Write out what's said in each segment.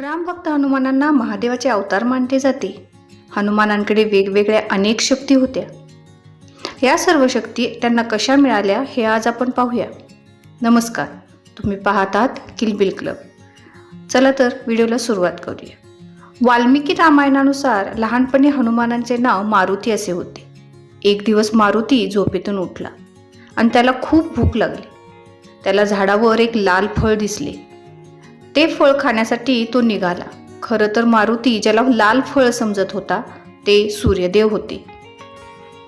रामभक्त हनुमानांना महादेवाचे अवतार मानले जाते. हनुमानांकडे वेगवेगळ्या अनेक शक्ती होत्या. या सर्व शक्ती त्यांना कशा मिळाल्या हे आज आपण पाहूया. नमस्कार. तुम्ही पाहतात किलबिल क्लब. चला तर व्हिडिओला सुरुवात करूया. वाल्मिकी रामायणानुसार लहानपणी हनुमानांचे नाव मारुती असे होते. एक दिवस मारुती झोपेतून उठला आणि त्याला खूप भूक लागली. त्याला झाडावर एक लाल फळ दिसले. ते फळ खाण्यासाठी तो निघाला. खरं तर मारुती ज्याला लाल फळ समजत होता ते सूर्यदेव होते.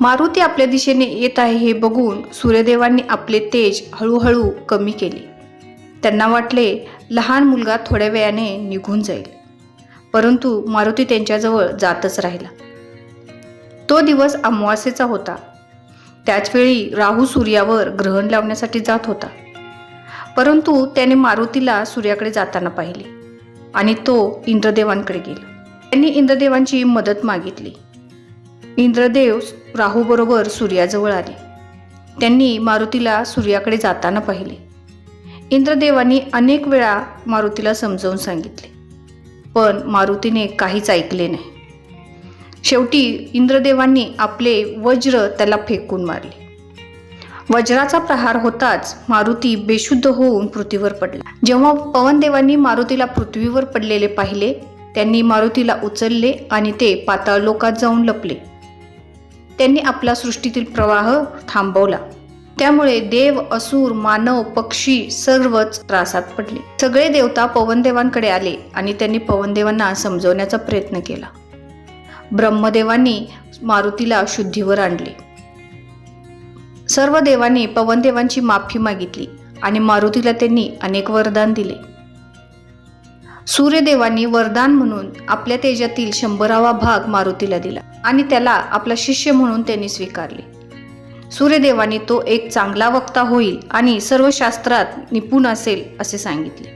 मारुती आपल्या दिशेने येत आहे हे बघून सूर्यदेवांनी आपले तेज हळूहळू कमी केले. त्यांना वाटले लहान मुलगा थोड्या वेळाने निघून जाईल. परंतु मारुती त्यांच्याजवळ जातच राहिला. तो दिवस अमावास्येचा होता. त्याचवेळी राहू सूर्यावर ग्रहण लावण्यासाठी जात होता. परंतु त्याने मारुतीला सूर्याकडे जाताना पाहिले आणि तो इंद्रदेवांकडे गेला. त्यांनी इंद्रदेवांची मदत मागितली. इंद्रदेव राहूबरोबर सूर्याजवळ आले. त्यांनी मारुतीला सूर्याकडे जाताना पाहिले. इंद्रदेवांनी अनेक वेळा मारुतीला समजावून सांगितले पण मारुतीने काहीच ऐकले नाही. शेवटी इंद्रदेवांनी आपले वज्र त्याला फेकून मारले. वज्राचा प्रहार होताच मारुती बेशुद्ध होऊन पृथ्वीवर पडला. जेव्हा पवनदेवांनी मारुतीला पृथ्वीवर पडलेले पाहिले त्यांनी मारुतीला उचलले आणि ते पाताळ लोकात जाऊन लपले. त्यांनी आपला सृष्टीतील प्रवाह थांबवला. त्यामुळे देव असुर मानव पक्षी सर्वच त्रासात पडले. सगळे देवता पवनदेवांकडे आले आणि त्यांनी पवनदेवांना समजवण्याचा प्रयत्न केला. ब्रह्मदेवांनी मारुतीला शुद्धीवर आणले. सर्व देवांनी पवनदेवांची माफी मागितली आणि मारुतीला त्यांनी अनेक वरदान दिले. सूर्यदेवांनी वरदान म्हणून आपल्या तेजातील शंभरावा भाग मारुतीला दिला आणि त्याला आपला शिष्य म्हणून त्यांनी स्वीकारले. सूर्यदेवांनी तो एक चांगला वक्ता होईल आणि सर्व शास्त्रात निपुण असेल असे सांगितले.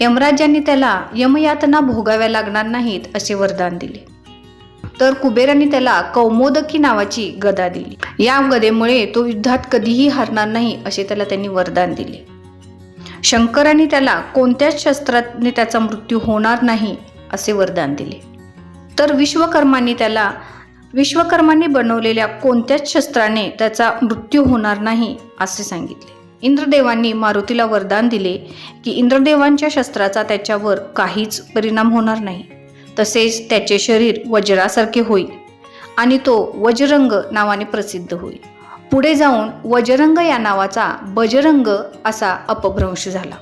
यमराजांनी त्याला यमयातना भोगाव्या लागणार नाहीत असे वरदान दिले. तर कुबेरांनी त्याला कौमोदकी नावाची गदा दिली. या गदेमुळे तो युद्धात कधीही हरणार नाही असे त्याला त्यांनी वरदान दिले. शंकरांनी त्याला कोणत्याच शस्त्राने त्याचा मृत्यू होणार नाही असे वरदान दिले. तर विश्वकर्मांनी त्याला विश्वकर्मांनी बनवलेल्या कोणत्याच शस्त्राने त्याचा मृत्यू होणार नाही असे सांगितले. इंद्रदेवांनी मारुतीला वरदान दिले की इंद्रदेवांच्या शस्त्राचा त्याच्यावर काहीच परिणाम होणार नाही. तसेच त्याचे शरीर वज्रासारखे होईल आणि तो वज्रंग नावाने प्रसिद्ध होईल. पुढे जाऊन वजरंग या नावाचा बजरंग असा अपभ्रंश झाला.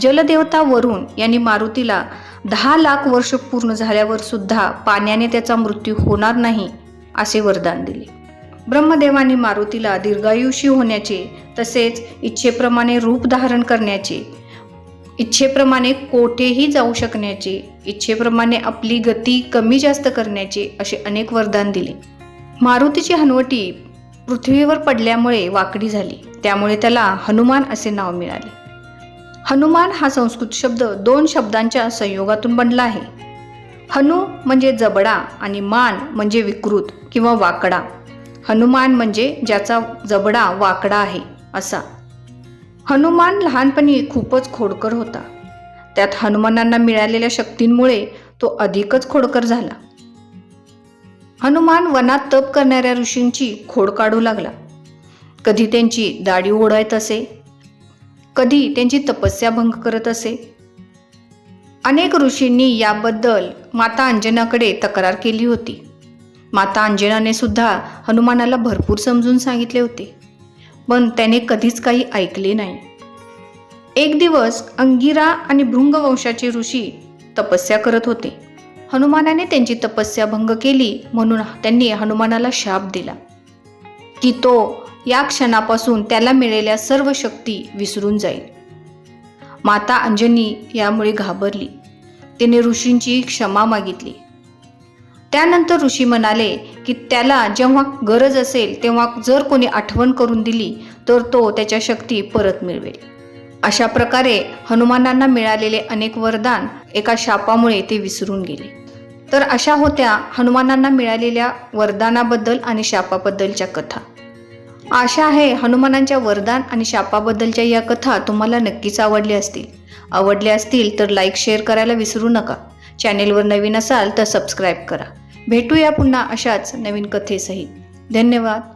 जलदेवता वरुण यांनी मारुतीला दहा लाख वर्ष पूर्ण झाल्यावर सुद्धा पाण्याने त्याचा मृत्यू होणार नाही असे वरदान दिले. ब्रह्मदेवाने मारुतीला दीर्घायुषी होण्याचे तसेच इच्छेप्रमाणे रूप धारण करण्याचे इच्छेप्रमाणे कोठेही जाऊ शकण्याचे इच्छेप्रमाणे आपली गती कमी जास्त करण्याचे असे अनेक वरदान दिले. मारुतीची हनवटी पृथ्वीवर पडल्यामुळे वाकडी झाली. त्यामुळे त्याला हनुमान असे नाव मिळाले. हनुमान हा संस्कृत शब्द दोन शब्दांच्या संयोगातून बनला आहे. हनु म्हणजे जबडा आणि मान म्हणजे विकृत किंवा वाकडा. हनुमान म्हणजे ज्याचा जबडा वाकडा आहे असा. हनुमान लहानपणी खूपच खोडकर होता. त्यात हनुमानांना मिळालेल्या शक्तींमुळे तो अधिकच खोडकर झाला. हनुमान वनात तप करणाऱ्या ऋषींची खोड काढू लागला. कधी त्यांची दाढी ओढायत असे कधी त्यांची तपस्या भंग करत असे. अनेक ऋषींनी याबद्दल माता अंजनाकडे तक्रार केली होती. माता अंजनाने सुद्धा हनुमानाला भरपूर समजून सांगितले होते. पण त्याने कधीच काही ऐकले नाही. एक दिवस अंगिरा आणि भृंग वंशाचे ऋषी तपस्या करत होते. हनुमानाने त्यांची तपस्या भंग केली म्हणून त्यांनी हनुमानाला शाप दिला. की तो या क्षणापासून त्याला मिळालेल्या सर्व शक्ती विसरून जाईल. माता अंजनी यामुळे घाबरली. तिने ऋषींची क्षमा मागितली. त्यानंतर ऋषी म्हणाले की त्याला जेव्हा गरज असेल तेव्हा जर कोणी आठवण करून दिली तर तो त्याच्या शक्ती परत मिळवेल. अशा प्रकारे हनुमानांना मिळालेले अनेक वरदान एका शापामुळे ते विसरून गेले. तर अशा होत्या हनुमानांना मिळालेल्या वरदानाबद्दल आणि शापाबद्दलच्या कथा. आशा आहे हनुमानांच्या वरदान आणि शापाबद्दलच्या या कथा तुम्हाला नक्कीच आवडल्या असतील. आवडले असतील तर लाईक शेअर करायला विसरू नका. चॅनेलवर नवीन असाल तर सबस्क्राईब करा. भेटूया पुन्हा अशाच नवीन कथेसहित. धन्यवाद.